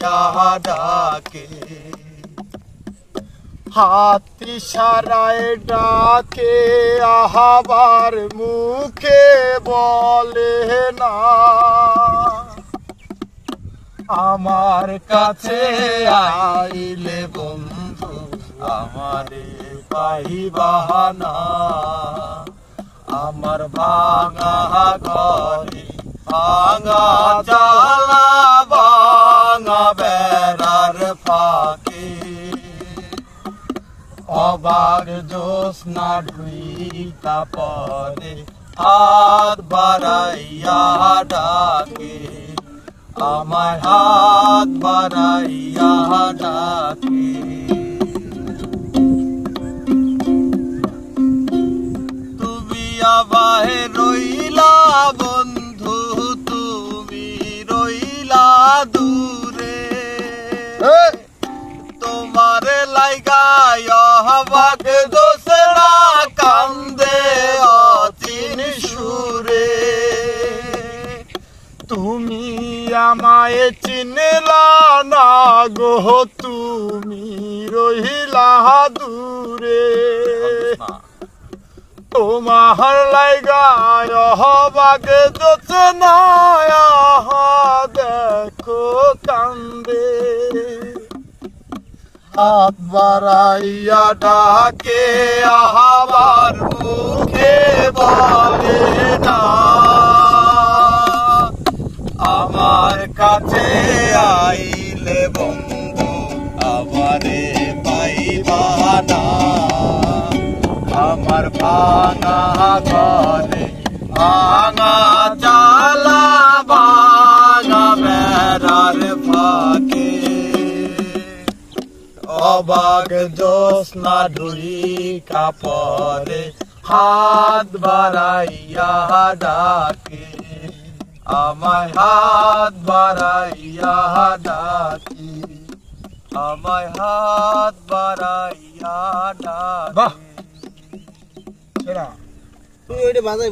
বাড়াইয়া ডাকে হাত ইশারায় ডাকে আহাবার মুখে বলে না আমার কাছে আইলে বন্ধু আমারে পাইবাহানা আমার ভাঙা ঘরে ভাঙা চালা বেড়ার ফাঁকে। অবাক জোৎস্না ঢুইতা পরে হাত বাড়াইয়া ডাকে। আমার হাত বাড়াইয়া ডাকে। তুমি আবাহে রইলা বন্ধু, তুমি রইলা দূরে তোমার লাইগায় হবাক দোসরা কান্দে অচিন সুরে। তুমি আমায় চিনলা না গো, তুমি রহিলা দূরে। তোমার লাইগায় হবাক দোসনা দেখো কান্দে। হাত বাড়াইয়া ডাকে, আহাবার মুখে বলে না। আমার কাছে আইলে বন্ধু, আমারে পাইবা না। আমার ভাঙা ঘরে ভাঙা চালা অবাক জোৎস্না ঢুই কাপড়ে হাত বাড়াইয়া ডাকে। আমায় হাত বাড়াইয়া ডাকি। আমায় হাত বাড়াইয়া ডাকে। তুই ওইটা বাজাই